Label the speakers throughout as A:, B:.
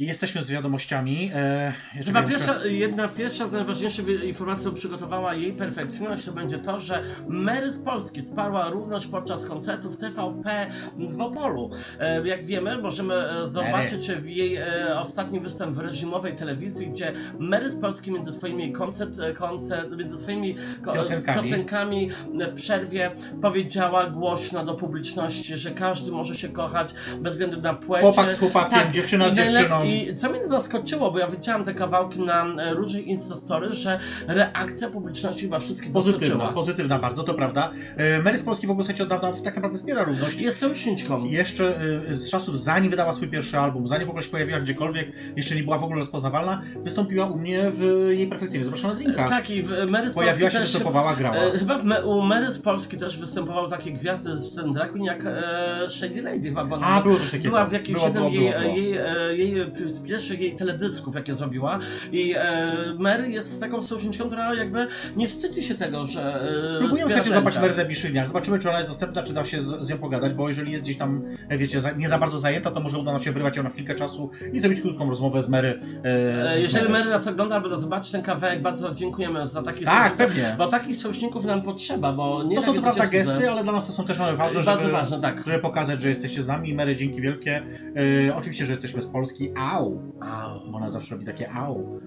A: Jesteśmy z wiadomościami. E,
B: Chyba pierwsza, jedna pierwsza z najważniejszych informacji, którą przygotowała jej perfekcyjność, to będzie to, że Mary z Polski wsparła równość podczas koncertów TVP w Opolu. E, Jak wiemy, możemy e, zobaczyć w jej e, ostatni występ w reżimowej telewizji, gdzie Mary z Polski między swoimi koncert, e, koncert między swoimi ko-
A: Piosenkami.
B: piosenkami w przerwie powiedziała głośno do publiczności, że każdy może się kochać bez względu na płeć.
A: Chłopak z chłopakiem,
B: Tak,
A: dziewczyna z dziewczyną.
B: I co mnie zaskoczyło, bo ja widziałam te kawałki na e, różnych Instastory, że reakcja publiczności chyba wszystkich
A: Pozytywna,
B: zaskoczyła.
A: pozytywna bardzo, to prawda. E, Mary z Polski w ogóle od dawna tak naprawdę wspiera równość.
B: Jest sojuszniczką.
A: Jeszcze y, z czasów, zanim wydała swój pierwszy album, zanim w ogóle się pojawiła gdziekolwiek, jeszcze nie była w ogóle rozpoznawalna, wystąpiła u mnie w jej perfekcyjnie zobaczona drinka.
B: Tak, i Mary z
A: Pojawiła
B: Polski
A: się,
B: też
A: występowała, grała.
B: E, Chyba u Mary z Polski też występowały takie gwiazdy z ten drag jak e, Shady Lady chyba. bo
A: A, było coś takiego.
B: Była w jakimś
A: Było,
B: jednym
A: było,
B: jej,
A: było,
B: jej, e, jej, e, z pierwszych jej teledysków, jakie zrobiła. I e, Mary jest taką sojuszniczką, która jakby nie wstydzi się tego, że e,
A: Spróbujemy słuchajcie złapać. Mary w Biszyniach. Zobaczymy, czy ona jest dostępna, czy da się z, z nią pogadać, bo jeżeli jest gdzieś tam, e, wiecie, za, nie za bardzo zajęta, to może uda nam się wyrwać ją na chwilkę czasu i zrobić krótką rozmowę z Mary. E,
B: E, Jeżeli
A: Mary.
B: Nas ogląda albo zobaczy ten kawałek, bardzo dziękujemy za takie
A: Tak, pewnie.
B: Bo takich sojuszników nam potrzeba, bo nie
A: To są
B: takie
A: co prawda gesty, ale dla nas to są też one ważne,
B: Bardzo
A: żeby,
B: ważne, tak.
A: żeby pokazać, że jesteście z nami. Mary, dzięki wielkie. E, oczywiście, że jesteśmy z Polski. Au!
B: Au.
A: Ona zawsze robi takie au.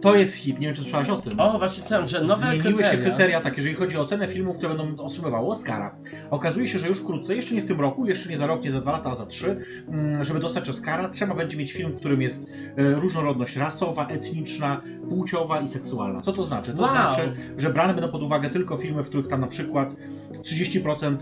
A: To jest hit, nie wiem, czy słyszałaś o tym.
B: O, właśnie chciałem, że nowe
A: Zmieniły
B: kryteria.
A: się kryteria takie, jeżeli chodzi o ocenę filmów, które będą otrzymywały Oscara. Okazuje się, że już wkrótce, jeszcze nie w tym roku, jeszcze nie za rok, nie za dwa lata, a za trzy, mm, żeby dostać Oscara, trzeba będzie mieć film, w którym jest e, różnorodność rasowa, etniczna, płciowa i seksualna. Co to znaczy? To
B: Wow.
A: znaczy, że brane będą pod uwagę tylko filmy, w których tam na przykład 30%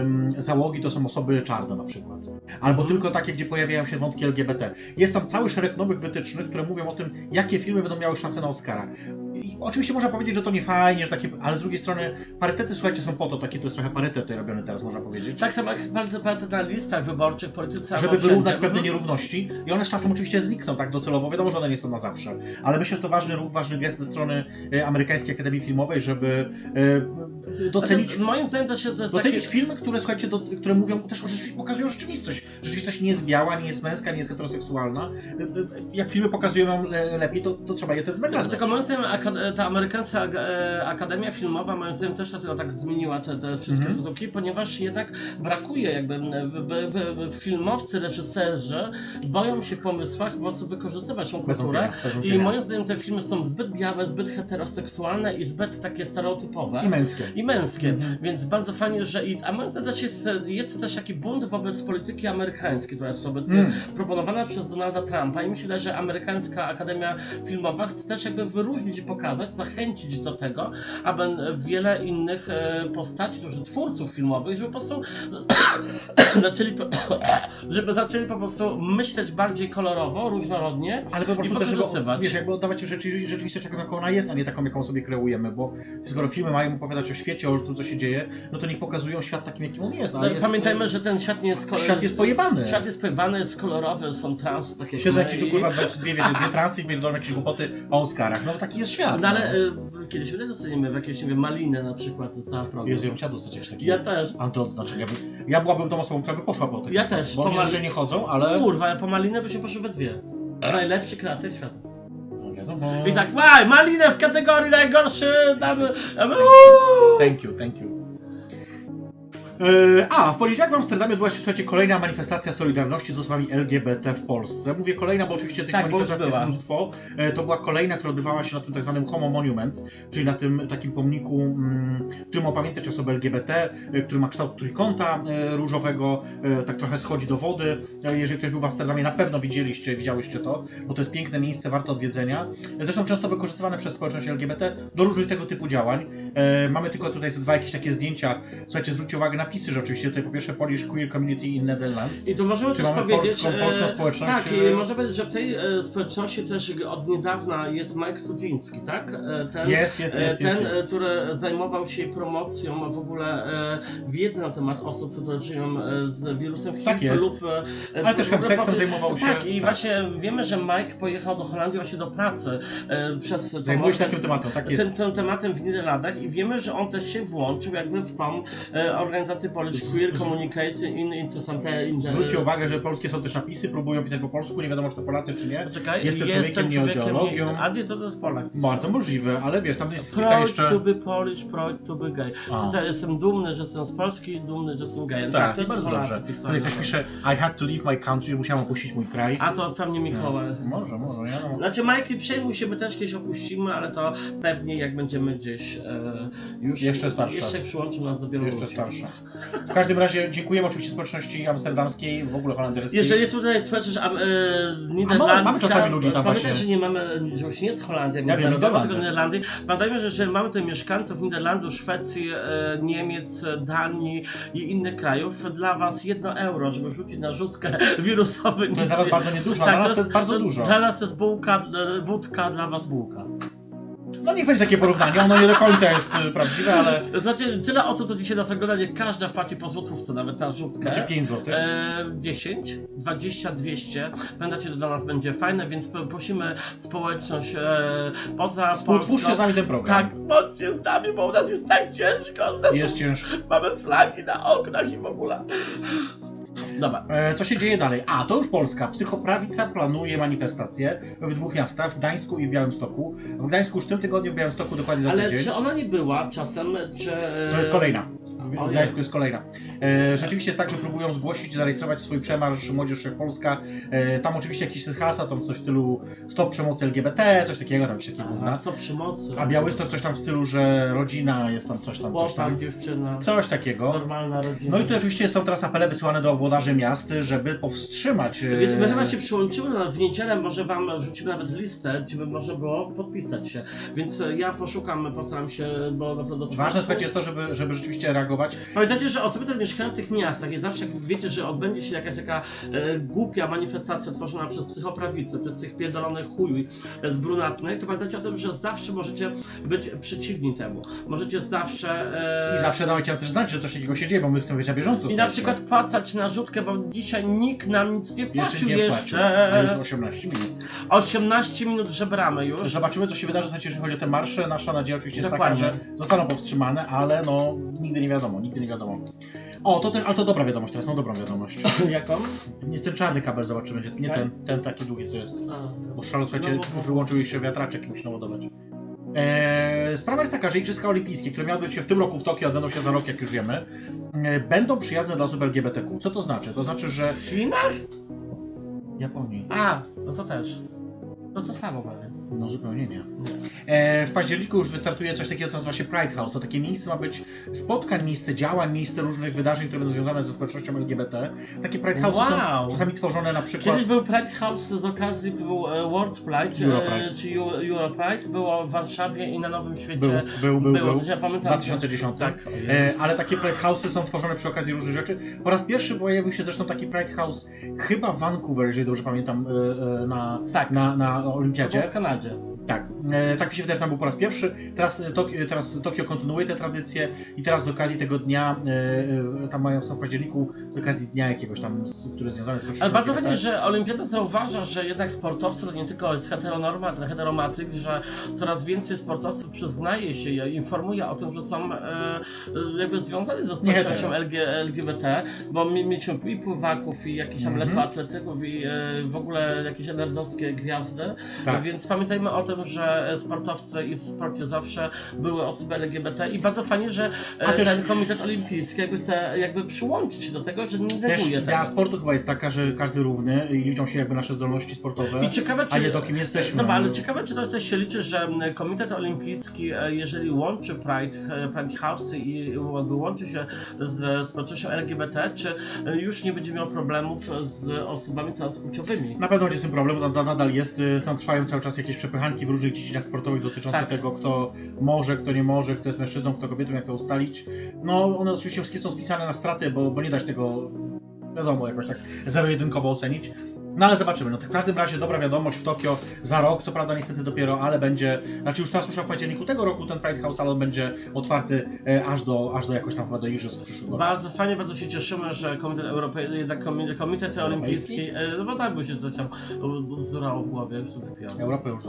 A: ym, załogi to są osoby czarne na przykład. Albo tylko takie, gdzie pojawiają się wątki LGBT. Jest tam cały szereg nowych wytycznych, które mówią o tym, jakie filmy będą miały szansę na Oscara. I oczywiście można powiedzieć, że to nie fajnie, że takie, ale z drugiej strony parytety, słuchajcie, są po to, takie to jest trochę parytety robione teraz, można powiedzieć.
B: Tak samo jak bardzo na listach wyborczych, politycy albo
A: Żeby wyrównać
B: wszędzie.
A: pewne nierówności i one z czasem oczywiście znikną tak docelowo, wiadomo, że one nie są na zawsze, ale myślę, że to ważny ruch, ważny gest ze strony e, Amerykańskiej Akademii Filmowej, żeby e, docenić
B: Znaczy, moim zdaniem też jest, to jest
A: Docenić
B: takie...
A: filmy, które słuchajcie, do, które mówią też o rzeczywistości, pokazują rzeczywistość. Rzeczywistość nie jest biała, nie jest męska, nie jest heteroseksualna. Y, y, Jak filmy pokazują ją le- lepiej, to, to trzeba je wtedy nagradzać.
B: Tylko moim zdaniem ta amerykańska e, Akademia Filmowa moim zdaniem też dlatego tak zmieniła te, te wszystkie
A: Mhm.
B: stosunki, ponieważ jednak brakuje jakby b, filmowcy, reżyserzy boją się w pomysłach po prostu wykorzystywać tą kulturę i moim zdaniem te filmy są zbyt białe, zbyt heteroseksualne i zbyt takie stereotypowe.
A: I męskie.
B: i męskie,
A: Mhm.
B: Więc bardzo fajnie, że i, a moim zdaniem też jest, jest to też taki bunt wobec polityki amerykańskiej, która jest obecnie
A: Mm.
B: proponowana przez Donalda Trumpa i wydaje, że amerykańska Akademia Filmowa chce też jakby wyróżnić i pokazać, zachęcić do tego, aby wiele innych e, postaci, dużych twórców filmowych, żeby po prostu zaczęli, po, żeby zaczęli po prostu myśleć bardziej kolorowo, różnorodnie
A: Ale po prostu
B: i
A: też, żeby, wiesz, jakby oddawać rzeczy, rzeczywistość taką, jaką ona jest, a nie taką, jaką sobie kreujemy, bo skoro filmy mają opowiadać o świecie, o tym, co się dzieje, no to niech pokazują świat takim, jakim on jest.
B: No,
A: jest
B: Pamiętajmy, że ten świat nie jest kolorowy.
A: Świat jest pojebany.
B: Świat jest pojebany, jest kolorowy, są trans, takie
A: Siedzą jakieś tu
B: i-
A: kurwa dwie, dwie, dwie transy i pierdolą jakieś głupoty o Oscarach. No taki jest świat.
B: No ale y, kiedyś my też docenimy w jakieś, nie wiem, maliny na przykład za program.
A: Jezu, ja bym chciał dostać jakieś takiego
B: Ja też.
A: antyodznaczenia. Ja byłabym tą osobą, która by poszła po tych.
B: Ja też,
A: Bo
B: po mal-
A: nie chodzą, ale...
B: Kurwa, po malinę byśmy poszły we dwie. Najlepszy kreacje świata.
A: No.
B: I tak, łaj, malinę w kategorii najgorszy, tam, tam uuu.
A: Thank you, thank you. E, A, w poniedziałek w Amsterdamie odbyła się, słuchajcie, kolejna manifestacja Solidarności z osobami LGBT w Polsce. Mówię kolejna, bo oczywiście tych
B: Tak,
A: manifestacji jest mnóstwo. E, To była kolejna, która odbywała się na tym tak zwanym Homo Monument, czyli na tym takim pomniku, mm, który ma pamiętać osoby LGBT, e, który ma kształt trójkąta różowego, tak trochę schodzi do wody. Jeżeli ktoś był w Amsterdamie, na pewno widzieliście, widziałyście to, bo to jest piękne miejsce, warte odwiedzenia. Zresztą często wykorzystywane przez społeczność LGBT do różnych tego typu działań. Mamy tylko tutaj ze dwa jakieś takie zdjęcia. Słuchajcie, zwróćcie uwagę napisy, że oczywiście tutaj po pierwsze Polish Queer Community in Netherlands.
B: I tu możemy
A: Czy
B: też powiedzieć,
A: polską- polską
B: e,
A: społeczność,
B: Tak,
A: czy-
B: i można powiedzieć, że w tej e, społeczności też od niedawna jest Mike Studziński, tak? E, Ten,
A: Jest, jest,
B: e,
A: jest,
B: ten,
A: jest,
B: e,
A: jest.
B: który zajmował się promocją w ogóle e, wiedzy na temat osób, które żyją e, z wirusem HIV
A: Tak jest.
B: lub... e,
A: Ale też
B: powie-
A: zajmował się,
B: Tak, i
A: tak.
B: właśnie wiemy, że Mike pojechał do Holandii właśnie do pracy e, przez...
A: Zajmuje się takim tematem, tak jest.
B: tym, tym tematem w Niderlandach i wiemy, że on też się włączył jakby w tą e, organizację organizacje Polish Queer in, in co są te.
A: Zwróćcie uwagę, że polskie są też napisy, próbują pisać po polsku, nie wiadomo czy to Polacy czy nie. Jestem człowiekiem, nie ideologią.
B: Nie, to, to jest Polak.
A: Bardzo możliwe, ale wiesz, tam jest kilka
B: Proud
A: jeszcze...
B: to be Polish, proud to be gay. Tutaj jestem dumny, że jestem z Polski i dumny, że jestem gejem.
A: Tak,
B: to jest
A: bardzo dobrze. Tutaj ktoś pisze, I had to leave my country, musiałem opuścić mój kraj.
B: A to pewnie Mikołaj.
A: Może, może, ja no.
B: Znaczy Majki przejmuj się, my też kiedyś opuścimy, ale to pewnie jak będziemy gdzieś e, już...
A: Jeszcze starsza.
B: Jeszcze przyłączył nas do Białorusi.
A: Jeszcze starsza. W każdym razie dziękujemy oczywiście społeczności amsterdamskiej, w ogóle holenderskiej.
B: Jeżeli tutaj słyszysz, że am- e, Niderlandzka...
A: mamy- czasami ludzi tam
B: Pamiętaj,
A: właśnie.
B: że nie mamy, że już nie jest Holandia,
A: Ja wiem, Niderlandy.
B: tylko Niderlandii. Pamiętajmy, że jeżeli mamy tutaj mieszkańców Niderlandów, Szwecji, e, Niemiec, Danii i innych krajów, dla was jedno euro, żeby rzucić na rzutkę wirusową.
A: To jest
B: nie-
A: bardzo niedużo,
B: Tak,
A: dla nas to jest bardzo dużo.
B: Dla nas to jest bułka, e, wódka, dla was bułka.
A: No niech będzie takie porównanie, ono nie do końca jest y, prawdziwe, ale...
B: Znaczy, tyle osób, to dzisiaj nas ogląda, nie każda wpłaci po złotówce, nawet na rzutkę.
A: Znaczy 5 zł.
B: E, 10, 20, 200. Pamiętacie, że dla nas będzie fajne, więc prosimy społeczność e, poza
A: Współtwórzcie z nami ten program.
B: Tak, bądźcie z nami, bo u nas jest tak ciężko.
A: Jest ciężko.
B: Mamy flagi na oknach i w ogóle. Dobra.
A: E, Co się dzieje dalej? A, to już Polska. Psychoprawica planuje manifestację w dwóch miastach, w Gdańsku i w Białymstoku. W Gdańsku już w tym tygodniu, w Białymstoku dokładnie za
B: Ale
A: tydzień.
B: czy ona nie była czasem, czy...
A: To jest kolejna. W. Gdańsku jest kolejna. E, rzeczywiście jest tak, że próbują zgłosić, zarejestrować swój przemarsz Młodzież Wszechpolska. E, tam oczywiście jakieś hasła, tam coś w stylu stop przemocy LGBT, coś takiego, tam jakieś takie gówna.
B: co przemocy?
A: A Białystok coś tam w stylu, że rodzina jest tam coś tam, coś tam.
B: dziewczyna,
A: Coś takiego.
B: normalna rodzina.
A: No i tu oczywiście są teraz apele wysyłane do włodarzy miast, żeby powstrzymać. e,
B: My chyba się przyłączyły, no w niedzielę może wam wrzucimy nawet listę, gdzie by można było podpisać się. Więc ja poszukam, postaram się, bo na to do
A: Ważne słuchajcie jest to, żeby, żeby rzeczywiście reagować.
B: Pamiętajcie, że osoby, które mieszkają w tych miastach i zawsze jak wiecie, że odbędzie się jakaś taka e, głupia manifestacja tworzona przez psychoprawicę, przez tych pierdolonych chuj e, z brunatnych, to pamiętajcie o tym, że zawsze możecie być przeciwni temu. Możecie zawsze... E,
A: I zawsze dawajcie też znać, że coś takiego się dzieje, bo my chcemy być na bieżąco.
B: I na przykład wpłacać na rzutkę, bo dzisiaj nikt nam nic nie
A: Jeszcze
B: wpłacił
A: nie wpłacił. A już 18 minut.
B: 18 minut żebramy już.
A: Zobaczymy, co się wydarzy, słuchajcie, jeżeli chodzi o te marsze. Nasza nadzieja oczywiście jest
B: Dokładnie.
A: taka, że zostaną powstrzymane, ale no nigdy nie wiadomo, nigdy nie wiadomo. O, to ten, ale to dobra wiadomość teraz, no dobrą wiadomość.
B: Jaką?
A: Nie ten czarny kabel zobaczymy, nie- nie
B: Tak?
A: ten, ten taki długi, co jest.
B: A,
A: Bo słuchajcie,
B: No, no, no.
A: wyłączył się wiatraczek i musi naładować. Eee, sprawa jest taka, że Igrzyska Olimpijskie, które miały być się w tym roku w Tokio, odbędą się za rok, jak już wiemy, e, będą przyjazne dla osób LGBTQ. Co to znaczy? To znaczy, że
B: w Chinach?
A: Japonii.
B: A, no to też. To co samo prawie.
A: No zupełnie nie. E, w październiku już wystartuje coś takiego, co nazywa się Pride House. To takie miejsce ma być spotkań, miejsce działań, miejsce różnych wydarzeń, które będą związane ze społecznością LGBT. Takie Pride House
B: Wow.
A: są czasami tworzone na przykład...
B: Kiedyś był Pride House z okazji był e, World Pride,
A: Europride.
B: e, czy Eu- Europride, było w Warszawie i na Nowym Świecie.
A: Był, był, był,
B: było,
A: był.
B: to ja pamiętam.
A: 2010.
B: Tak.
A: E, ale takie Pride House'y są tworzone przy okazji różnych rzeczy. Po raz pierwszy pojawił się zresztą taki Pride House chyba w Vancouver, jeżeli dobrze pamiętam, e, na,
B: Tak.
A: na, na
B: To
A: Olimpiadzie.
B: było w Kanadzie.
A: Tak, e, tak mi się wydaje, że tam był po raz pierwszy. Teraz, e, Tokio, teraz Tokio kontynuuje tę tradycję i teraz z okazji tego dnia, e, e, tam mają są w październiku, z okazji dnia jakiegoś tam, który jest związany z
B: Ale bardzo fajnie, że Olimpiada zauważa, że jednak sportowcy to nie tylko jest heteronorma, ten heteromatryk, że coraz więcej sportowców przyznaje się i informuje o tym, że są e, e, jakby związani ze społecznością LGBT, bo mi- mieliśmy i pływaków, i jakichś tam
A: Mhm.
B: lekkoatletyków, i e, w ogóle jakieś nerdowskie gwiazdy,
A: Tak.
B: więc pamiętajmy o tym, że sportowcy i w sporcie zawsze były osoby LGBT i bardzo fajnie, że
A: A też-
B: ten Komitet Olimpijski jakby chce jakby przyłączyć się do tego, że nie
A: Też
B: neguje tego.
A: sportu chyba jest taka, że każdy równy i liczą się jakby nasze zdolności sportowe,
B: I ciekawe, czy...
A: a nie to kim jesteśmy.
B: Dobra, ale ciekawe, czy to też się liczy, że Komitet Olimpijski, e, jeżeli łączy Pride, e, Pride House i jakby łączy się z społecznością LGBT, czy e, już nie będzie miał problemów z osobami transpłciowymi?
A: Na pewno będzie z tym problem, bo tam nadal jest, tam trwają cały czas jakieś przepychanki w różnych dziedzinach sportowych dotyczące
B: Tak.
A: tego, kto może, kto nie może, kto jest mężczyzną, kto kobietą, jak to ustalić. No, one oczywiście wszystkie są spisane na straty, bo, bo nie dać tego, wiadomo, jakoś tak zero-jedynkowo ocenić. No ale zobaczymy. No, to w każdym razie dobra wiadomość w Tokio za rok, co prawda niestety dopiero, ale będzie, znaczy już teraz rusza w październiku tego roku ten Pride House, ale on będzie otwarty e, aż do, aż do jakoś tam chyba do igrzysk przyszłego.
B: Bardzo fajnie, bardzo się cieszymy, że Komitet Europejski, jednak komi- Komitet Olimpijski, e, no bo tak by się coś tam bzdurało w głowie, już wypiłem.
A: Europę już.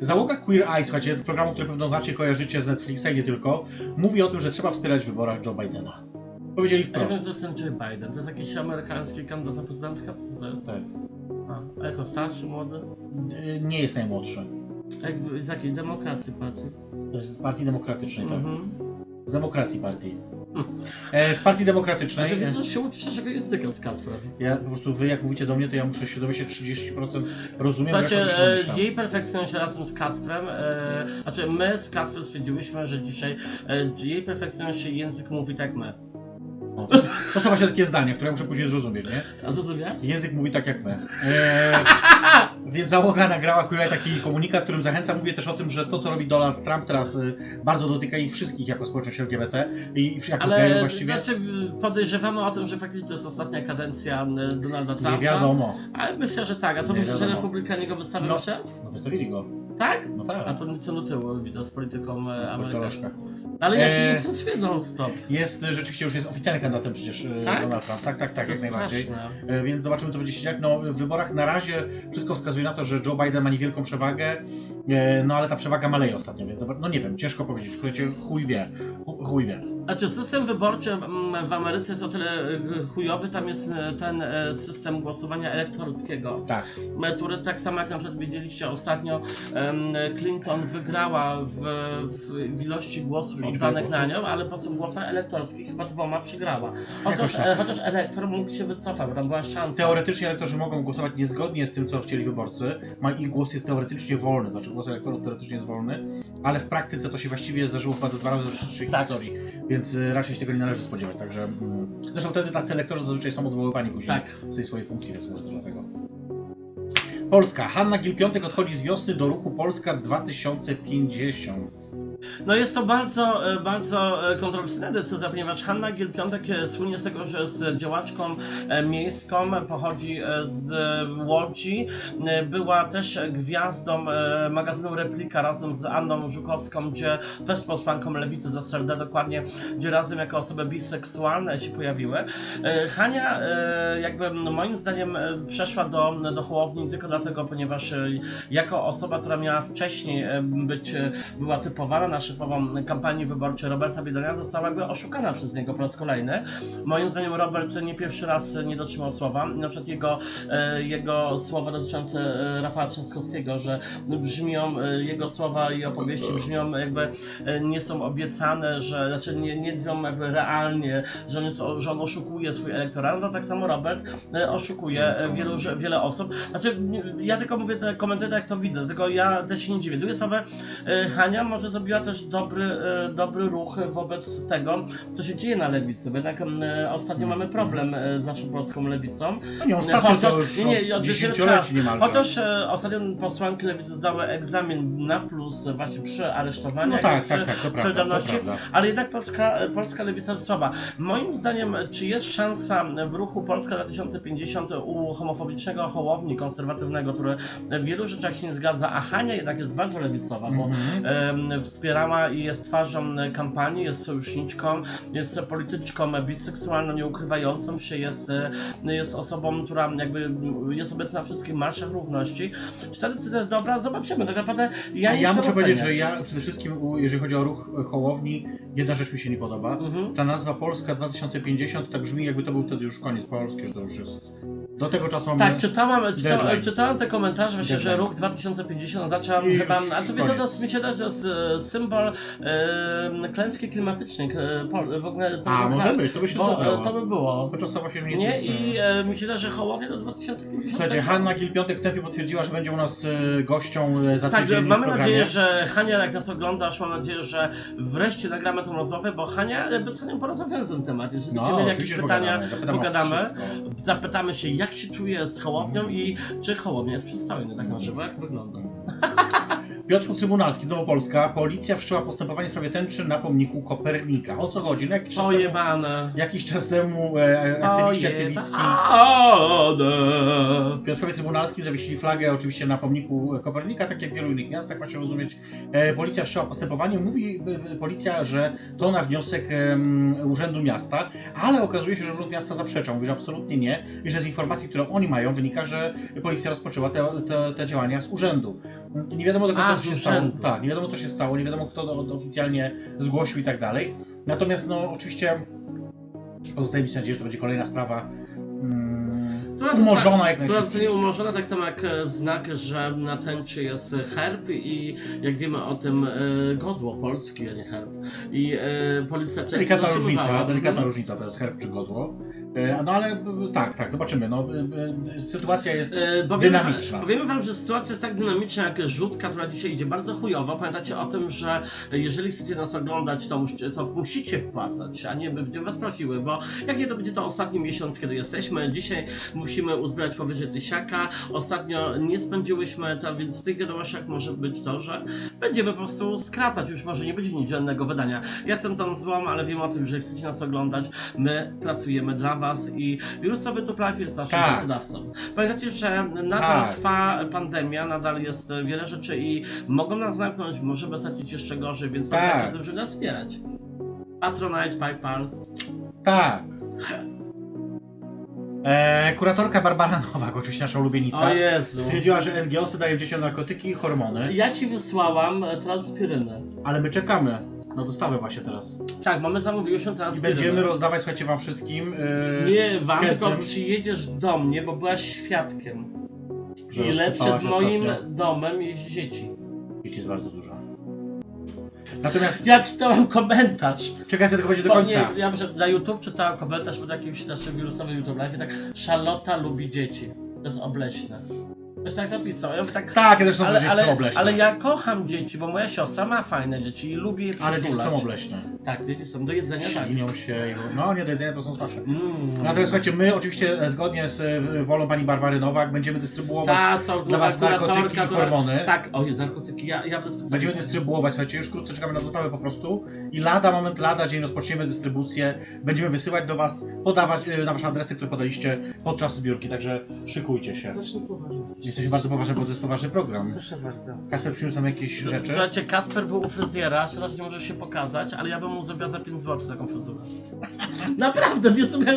A: Załoga Queer Eye, słuchajcie, programu, który pewno znacie, kojarzycie z Netflixa i nie tylko, mówi o tym, że trzeba wspierać w wyborach Joe Bidena. Powiedzieli wprost.
B: że ten Joe Biden, to jest jakiś amerykański kandydat na prezydentka, co to jest?
A: Tak.
B: A, a jako starszy, młody?
A: Y, Nie jest najmłodszy.
B: Jak, w- z jakiej demokracji partii?
A: To jest z Partii Demokratycznej, tak.
B: Mhm.
A: Z Demokracji Partii. E, z Partii Demokratycznej.
B: Znaczy, że się uczy szerszego języka z Kacprem.
A: Ja po prostu wy jak mówicie do mnie, to ja muszę się dowiedzieć 30% rozumiem,
B: Słuchajcie,
A: jak to
B: e, jej perfekcjonują się razem z Kacprem, e, znaczy my z Kacprem stwierdziłyśmy, że dzisiaj e, jej perfekcjonują się język mówi tak my.
A: No, to, są właśnie takie zdania, które muszę później zrozumieć, nie?
B: A zrozumiałeś?
A: Język mówi tak jak my. E, więc załoga nagrała Queer taki komunikat, którym zachęca. Mówię też o tym, że to, co robi Donald Trump teraz y, bardzo dotyka ich wszystkich jako społeczność LGBT i jako
B: Ale
A: kraju właściwie.
B: znaczy podejrzewamy o tym, że faktycznie to jest ostatnia kadencja Donalda Trumpa.
A: Nie wiadomo.
B: Ale myślę, że tak. A co
A: Nie
B: myślisz, że
A: wiadomo.
B: Republikanie go wystawią
A: No.
B: raz?
A: No wystawili go.
B: Tak?
A: No tak.
B: A to nic do tyłu widać z polityką e, amerykańską.
A: Bartoloszka.
B: Ale ja się
A: E,
B: nie interesuję non-stop.
A: Jest y, rzeczywiście już jest oficjalnym kandydatem przecież
B: Tak?
A: Donald Trump. Tak, tak, tak,
B: to
A: jak najbardziej.
B: straszne.
A: E, Więc zobaczymy, co będzie się dziać. No, w wyborach na razie wszystko wskazuje na to, że Joe Biden ma niewielką przewagę, e, no ale ta przewaga maleje ostatnio, więc no nie wiem, ciężko powiedzieć. Słuchajcie, chuj wie, Chu- chuj wie.
B: Znaczy system wyborczy w Ameryce jest o tyle e, chujowy, tam jest e, ten e, system głosowania elektorskiego.
A: Tak,
B: e, który tak samo jak na przykład wiedzieliście ostatnio Clinton wygrała w, w, ilości głosów oddanych na nią, ale po głosach elektorskich chyba dwoma przegrała. Chociaż,
A: tak.
B: e, chociaż elektor mógł się wycofać, bo tam była szansa.
A: teoretycznie elektorzy mogą głosować niezgodnie z tym, co chcieli wyborcy. Ma ich głos jest teoretycznie wolny, znaczy głos elektorów teoretycznie jest wolny, ale w praktyce to się właściwie zdarzyło chyba ze dwa razy w trzy
B: Tak.
A: historii, więc y, raczej się tego nie należy spodziewać. Także mm, zresztą wtedy tacy elektorzy zazwyczaj są odwoływani później
B: Tak.
A: z tej swojej funkcji, więc może to dlatego. Polska. Hanna Gil-Piątek odchodzi z wiosny do ruchu Polska 2050.
B: No jest to bardzo, e, bardzo e, kontrowersyjna decyzja, ponieważ Hanna Gil-Piątek e, słynie z tego, że jest działaczką miejską, pochodzi z Łodzi, była też gwiazdą magazynu Replika razem z Anną Żukowską, gdzie też posłanką Lewicy z SLD dokładnie, gdzie razem jako osoby biseksualne się pojawiły. Hania jakby moim zdaniem przeszła do, do Hołowni tylko dlatego, ponieważ jako osoba, która miała wcześniej być, była typowana na szefową kampanii wyborczej Roberta Biedronia, została jakby oszukana przez niego po raz kolejny. Moim zdaniem Robert nie pierwszy raz nie dotrzymał słowa. Na przykład jego, e, jego słowa dotyczące e, Rafała Trzaskowskiego, że brzmią, e, jego słowa i opowieści brzmią jakby nie są obiecane, że znaczy nie, nie brzmią jakby realnie, że on, że on oszukuje swój elektorat, no tak samo Robert oszukuje wielu, wiele osób. Znaczy, ja tylko mówię te komentarze, jak to widzę, tylko ja też się nie dziwię. Drugie e, Hania może zrobiła też dobry, e, dobry ruch wobec tego, co się dzieje na lewicy, bo jednak e, ostatnio mamy problem e, z naszą polską lewicą.
A: No nie, ostatnio
B: Chociaż-
A: to już
B: nie, nie,
A: od
B: od wielu
A: dziesięcioleci
B: czasu.
A: niemalże.
B: Chociaż ostatnio posłanki lewicy zdały egzamin na plus właśnie przy aresztowaniu.
A: No tak, tak, tak, to prawda, to
B: Solidarności,
A: prawda.
B: ale jednak polska, polska lewica jest słaba. Moim zdaniem, czy jest szansa w ruchu Polska 2050 u homofobicznego Hołowni konserwatywnego, który w wielu rzeczach się nie zgadza, a Hania jednak jest bardzo lewicowa, bo
A: Mhm.
B: em, wspierała i jest twarzą kampanii, jest sojuszniczką, jest polityczką biseksualną, nie ukrywającą się, jest, jest osobą, która jakby jest obecna na wszystkich marszach równości. Czy ta decyzja jest dobra? Zobaczymy. Tak naprawdę ja nie
A: ja muszę powiedzieć, że ja przede wszystkim, jeżeli chodzi o ruch Hołowni, jedna rzecz mi się nie podoba.
B: Mhm.
A: Ta nazwa Polska 2050 tak brzmi, jakby to był wtedy już koniec Polski, że to już jest. Do tego czasu mamy.
B: Tak, czytałam, czytałam, czytałam te komentarze, właśnie, że ruch 2050 zacząłem
A: I
B: chyba, a to
A: koniec.
B: to mi się też, że jest e, symbol e, klęski klimatycznej, e, w ogóle to
A: A,
B: by-
A: może być, to by się
B: bo,
A: zdarzało.
B: e, to by było.
A: To czasowo się mnie
B: Nie, i e, mi się też, że Hołowie do 2050.
A: Słuchajcie, Hanna Gil-Piątek wstępnie potwierdziła, że będzie u nas gością za
B: Tak,
A: tydzień w
B: mamy nadzieję, że Hania, jak nas oglądasz, mam nadzieję, że wreszcie nagramy tą rozmowę, bo Hania, e, bez Hania porozmawiamy na ten temat. Jeżeli
A: No,
B: będziemy mieli jakieś pytania,
A: pogadamy.
B: Pogadamy. Zapytamy się, jak się czuje z Hołownią i czy Hołownia jest przystojny tak na żywo, jak wygląda.
A: Piotrków Trybunalski, znowu Polska. Policja wszczęła postępowanie w sprawie tęczy na pomniku Kopernika. O co chodzi? No jakiś czas temu,
B: Pojebane.
A: jakiś czas temu e, aktywiści, aktywistki
B: Pojebane.
A: w Piotrkowie Trybunalskim zawiesili flagę oczywiście na pomniku Kopernika, tak jak w wielu innych miastach, ma się rozumieć. E, Policja wszczęła postępowanie. Mówi e, e, policja, że to na wniosek em, Urzędu Miasta, ale okazuje się, że Urząd Miasta zaprzeczał. Mówi, że absolutnie nie i że z informacji, które oni mają, wynika, że policja rozpoczęła te, te, te działania z urzędu. Nie wiadomo do końca, co się stało. Tak, nie wiadomo, co się stało, nie wiadomo, kto do- oficjalnie zgłosił i tak dalej. Natomiast, no, oczywiście pozostaje mi nadzieję, że to będzie kolejna sprawa mm,
B: Która
A: umorzona jak najszybciej.
B: zostanie umorzona, tak samo jak e, znak, że na tęczy jest herb i jak wiemy o tym e, godło polskie, a nie herb. I e, policja często
A: Delikatna różnica, delikatna różnica to jest herb czy godło. E, No ale e, tak, tak, zobaczymy. No, e, sytuacja jest
B: Bo wiemy,
A: dynamiczna.
B: Powiemy wam, że sytuacja jest tak dynamiczna jak rzutka, która dzisiaj idzie bardzo chujowo. Pamiętacie o tym, że jeżeli chcecie nas oglądać, to, musicie- to musicie wpłacać, a nie my będziemy was prosiły, bo jak nie to będzie to ostatni miesiąc, kiedy jesteśmy. Dzisiaj musimy uzbierać powyżej tysiaka. Ostatnio nie spędziłyśmy to, więc w tych wiadomościach może być to, że będziemy po prostu skracać. Już może nie będzie niedzielnego wydania. Ja Jestem tam złą, ale wiem o tym, że chcecie nas oglądać, my pracujemy dla was i Wirusowy Life jest naszym
A: Tak.
B: pracodawcą. Pamiętacie, że nadal
A: Tak.
B: trwa pandemia, nadal jest wiele rzeczy i mogą nas zamknąć, możemy stracić jeszcze gorzej, więc
A: Tak.
B: pamiętajcie o tym, żeby nas wspierać. Patronite, PayPal.
A: Tak. E, kuratorka Barbara Nowak, oczywiście nasza ulubienica,
B: O Jezu.
A: stwierdziła, że NGOsy dają dzieciom narkotyki i hormony,
B: Ja ci wysłałam e, transpirynę.
A: ale my czekamy na dostawę właśnie teraz.
B: Tak, mamy zamówiłyśmy
A: I
B: transpirynę.
A: będziemy rozdawać, słuchajcie, wam wszystkim, e,
B: Nie wam, tylko
A: chętnym,
B: przyjedziesz do mnie, bo byłaś świadkiem.
A: że
B: Ile
A: rozsypałaś
B: przed moim
A: ostatnio.
B: domem jest dzieci.
A: Dzieci jest bardzo dużo. Natomiast
B: Ja czytałam komentarz.
A: czekajcie, tylko będzie do
B: Bo
A: końca.
B: Nie, ja muszę, na YouTube czytałem komentarz pod jakimś naszym wirusowym YouTube live, tak Charlotta lubi dzieci. To jest obleśne. Ktoś tak napisał. Ja mówię tak,
A: Tak, ja też
B: ale,
A: dzieci
B: ale,
A: są obleśne.
B: ale ja kocham dzieci, bo moja siostra ma fajne dzieci i lubię je
A: Ale dzieci
B: przytulać.
A: są obleśne.
B: Tak, dzieci są do jedzenia, tak.
A: Ślinią się. i- No nie do jedzenia to są smasze.
B: Mm.
A: Natomiast słuchajcie, my oczywiście e, zgodnie z e, wolą pani Barbary Nowak będziemy dystrybuować
B: Ta, co
A: dla was narkotyki i hormony.
B: Tak, o jest narkotyki, ja, ja będę
A: Będziemy dystrybuować, słuchajcie, już wkrótce czekamy na dostawę po prostu i lada moment, lada dzień rozpoczniemy dystrybucję. Będziemy wysyłać do was, podawać e, na wasze adresy, które podaliście podczas zbiórki, także szykujcie się.
B: Zacznij poważnie.
A: Jesteśmy bardzo poważni, bo to jest poważny program.
B: Proszę bardzo.
A: Kasper przyniósł nam jakieś rzeczy.
B: Słuchajcie, Kasper był u fryzjera, teraz nie możesz się pokazać, ale ja bym mu zrobiła za 5 zł taką fryzurę. Naprawdę, nie sobie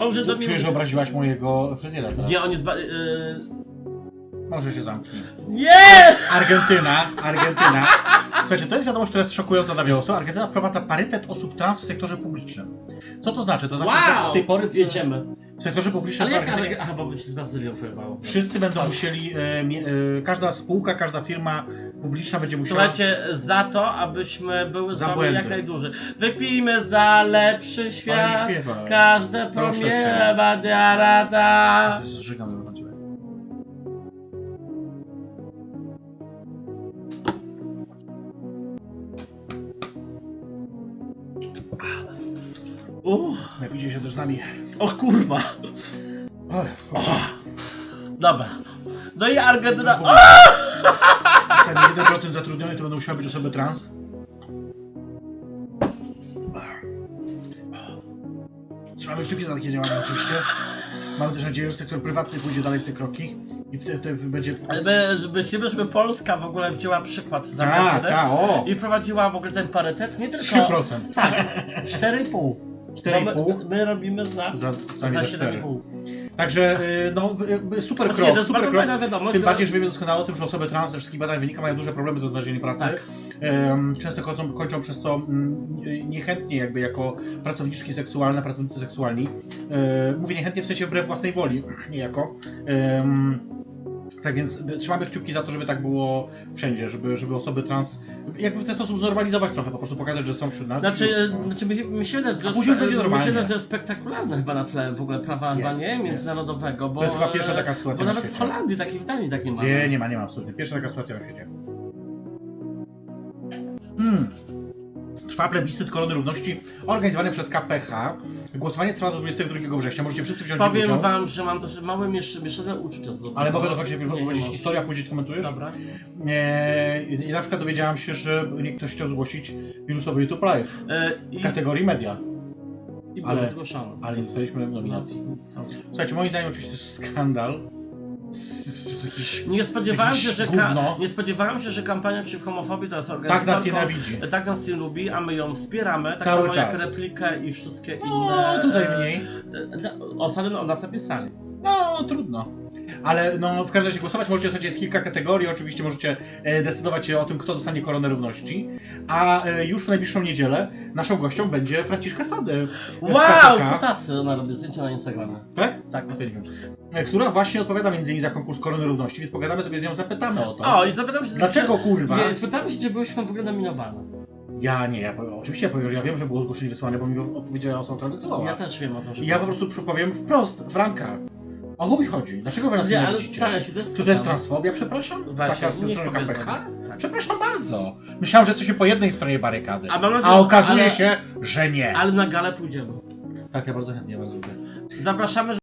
B: on że mnie...
A: Czuję, że obraziłaś mojego fryzjera teraz.
B: Nie, on jest... Ba... Yy...
A: Może się zamknij.
B: Nie!
A: Argentyna, Argentyna. Słuchajcie, to jest wiadomość, która jest szokująca dla wielu osób. Argentyna wprowadza parytet osób trans w sektorze publicznym. Co to znaczy? To znaczy, że
B: Wow!
A: od tej pory
B: Jedziemy.
A: W sektorze publicznym
B: Ale
A: w
B: jak...
A: Argentynie
B: Aha, bo by się z Brazylią pojebało.
A: wszyscy będą musieli, e, mie- e, każda spółka, każda firma publiczna będzie musiała...
B: Słuchajcie, za to, abyśmy były z
A: Za
B: wami
A: błędy.
B: jak najdłużej. Wypijmy za lepszy
A: Ale
B: świat.
A: nie śpiewaj.
B: Każde
A: Proszę
B: promienie
A: cię.
B: badiarata.
A: Zżygam Napijcie się też z nami.
B: o kurwa.
A: Oj,
B: O, dobra. No i Argentyna. O!
A: Ten 1% zatrudnionych to będą musiały być osoby trans. Trzymamy kciuki za takie działania oczywiście. Mamy też nadzieję, że sektor prywatny pójdzie dalej w te kroki i w te, te będzie...
B: Ale my myślimy, żeby Polska w ogóle wzięła przykład z
A: Tak,
B: Argentyny
A: tak,
B: i wprowadziła w ogóle ten parytet, nie tylko...
A: 3%.
B: Tak, 4,5. Bo
A: 4,5
B: My, my robimy za,
A: za,
B: za
A: za 4.
B: 7,5.
A: Także y, no, y, super
B: Znaczy,
A: krok, super krok.
B: wiadomość.
A: Tym bardziej, że wiemy doskonale o tym, że osoby trans ze wszystkich badań wynika mają duże problemy ze znalezieniem pracy.
B: Tak.
A: Często kończą, kończą przez to mm, niechętnie jakby jako pracowniczki seksualne, pracownicy seksualni. E, Mówię niechętnie w sensie wbrew własnej woli, niejako. Tak więc trzymamy kciuki za to, żeby tak było wszędzie, żeby, żeby osoby trans jakby w ten sposób znormalizować trochę, po prostu pokazać, że są wśród nas.
B: Znaczy, znaczy my, my się że
A: A później już będzie normalnie.
B: Myślę, że spektakularne chyba na tle w ogóle prawa
A: Jest,
B: nie międzynarodowego, bo
A: To jest chyba pierwsza taka sytuacja
B: Bo
A: na
B: nawet w. Holandii, takiej w Danii tak nie ma.
A: Nie, nie ma, nie ma absolutnie. Pierwsza taka sytuacja na świecie. Hmm. Trwa plebiscyt Korony Równości organizowany przez KPH. Głosowanie trwa do 22 września, możecie wszyscy wziąć
B: Powiem
A: udział.
B: wam, że mam też małe miesz- mieszane uczucia tego.
A: Ale mogę dokończyć najpierw
B: Nie, nie
A: powiedzieć
B: możesz.
A: historię, a później skomentujesz?
B: Dobra.
A: E, I na przykład dowiedziałam się, że ktoś chciał zgłosić wirusowy YouTube Live
B: E, I,
A: w kategorii media,
B: i było
A: ale- ale nie dostaliśmy nominacji.
B: No, są.
A: Słuchajcie, moim zdaniem oczywiście to jest skandal. Jakiś...
B: Nie spodziewałem się, że ka- nie spodziewałem się, że kampania przeciw homofobii to jest
A: Tak nas nienawidzi.
B: Tak nas nie lubi, a my ją wspieramy. Tak
A: Cały
B: samo jak
A: czas.
B: replikę i wszystkie
A: No,
B: inne.
A: tutaj
B: e,
A: mniej.
B: e, Ostatnio o nas napisali.
A: No, trudno. Ale no, w każdym razie głosować możecie, słuchajcie, jest kilka kategorii, oczywiście możecie e, decydować się o tym, kto dostanie koronę równości. A e, już w najbliższą niedzielę naszą gością będzie Franciszka Sady.
B: Wow! Kutasy, ona robi zdjęcia na Instagramie.
A: Tak?
B: Tak.
A: No to nie wiem. E, Która właśnie odpowiada między innymi za konkurs korony równości, więc pogadamy sobie z nią, zapytamy o to.
B: O, i zapytam się...
A: Dlaczego kurwa?
B: Nie, spytamy się, czy byłyśmy w ogóle nominowane.
A: Ja nie, ja powiem, oczywiście ja powiem, że ja wiem, że było zgłoszenie wysłane, bo mi opowiedziała osoba, która wysyłała.
B: Ja też wiem o tym, że...
A: I ja po prostu przypowiem wprost, Franka. O mi chodzi? Dlaczego wy nas
B: Nie,
A: nie
B: ale się,
A: Czy to jest transfobia, przepraszam?
B: Właśnie,
A: Taka z
B: niech
A: strony. KPK?
B: Tak.
A: Przepraszam bardzo. Myślałem, że jesteśmy po jednej stronie barykady.
B: A mam nadzieję,
A: A okazuje
B: ale-
A: się, że nie.
B: Ale na galę pójdziemy.
A: Tak, ja bardzo chętnie was lubię.
B: Zapraszamy,